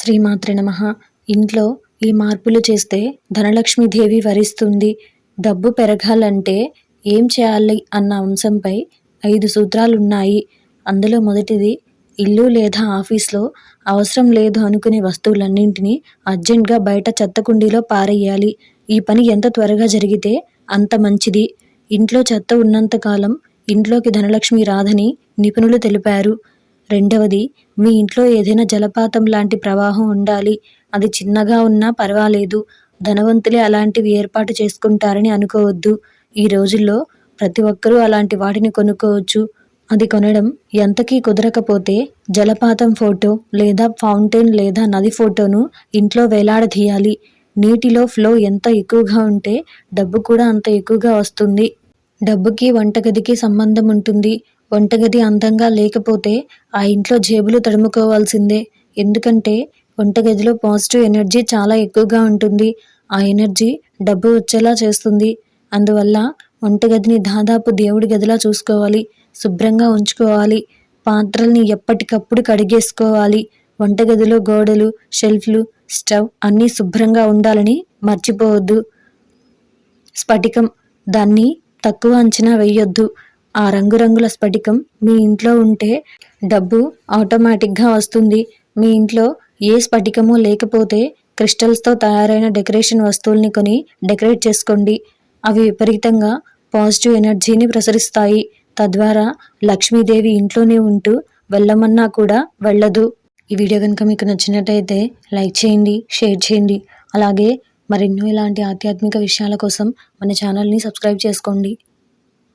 శ్రీమాత్రి నమ. ఇంట్లో ఈ మార్పులు చేస్తే ధనలక్ష్మీదేవి వరిస్తుంది. డబ్బు పెరగాలంటే ఏం చేయాలి అన్న అంశంపై ఐదు సూత్రాలున్నాయి. అందులో మొదటిది ఇల్లు లేదా ఆఫీస్లో అవసరం లేదు అనుకునే వస్తువులన్నింటినీ అర్జెంట్గా బయట చెత్త కుండీలో పారేయాలి. ఈ పని ఎంత త్వరగా జరిగితే అంత మంచిది. ఇంట్లో చెత్త ఉన్నంతకాలం ఇంట్లోకి ధనలక్ష్మి రాదని నిపుణులు తెలిపారు. రెండవది మీ ఇంట్లో ఏదైనా జలపాతం లాంటి ప్రవాహం ఉండాలి. అది చిన్నగా ఉన్నా పర్వాలేదు. ధనవంతులే అలాంటివి ఏర్పాటు చేసుకుంటారని అనుకోవద్దు. ఈ రోజుల్లో ప్రతి ఒక్కరూ అలాంటి వాటిని కొనుక్కోవచ్చు. అది కొనడం ఎంతకీ కుదరకపోతే జలపాతం ఫోటో లేదా ఫౌంటైన్ లేదా నది ఫోటోను ఇంట్లో వేలాడదీయాలి. నీటిలో ఫ్లో ఎంత ఎక్కువగా ఉంటే డబ్బు కూడా అంత ఎక్కువగా వస్తుంది. డబ్బుకి వంటగదికి సంబంధం ఉంటుంది. వంటగది అందంగా లేకపోతే ఆ ఇంట్లో జేబులు తడుముకోవాల్సిందే. ఎందుకంటే వంటగదిలో పాజిటివ్ ఎనర్జీ చాలా ఎక్కువగా ఉంటుంది. ఆ ఎనర్జీ డబ్బు వచ్చేలా చేస్తుంది. అందువల్ల వంటగదిని దాదాపు దేవుడి గదిలా చూసుకోవాలి. శుభ్రంగా ఉంచుకోవాలి. పాత్రల్ని ఎప్పటికప్పుడు కడిగేసుకోవాలి. వంటగదిలో గోడలు షెల్ఫ్లు స్టవ్ అన్నీ శుభ్రంగా ఉండాలని మర్చిపోవద్దు. స్ఫటికం. దాన్ని తక్కువ అంచనా వేయొద్దు. ఆ రంగురంగుల స్ఫటికం మీ ఇంట్లో ఉంటే డబ్బు ఆటోమేటిక్గా వస్తుంది. మీ ఇంట్లో ఏ స్ఫటికము లేకపోతే క్రిస్టల్స్తో తయారైన డెకరేషన్ వస్తువుల్ని కొని డెకరేట్ చేసుకోండి. అవి విపరీతంగా పాజిటివ్ ఎనర్జీని ప్రసరిస్తాయి. తద్వారా లక్ష్మీదేవి ఇంట్లోనే ఉంటూ వెళ్ళమన్నా కూడా వెళ్ళదు. ఈ వీడియో కనుక మీకు నచ్చినట్టయితే లైక్ చేయండి షేర్ చేయండి. అలాగే మరెన్నో ఇలాంటి ఆధ్యాత్మిక విషయాల కోసం మన ఛానల్ని సబ్స్క్రైబ్ చేసుకోండి.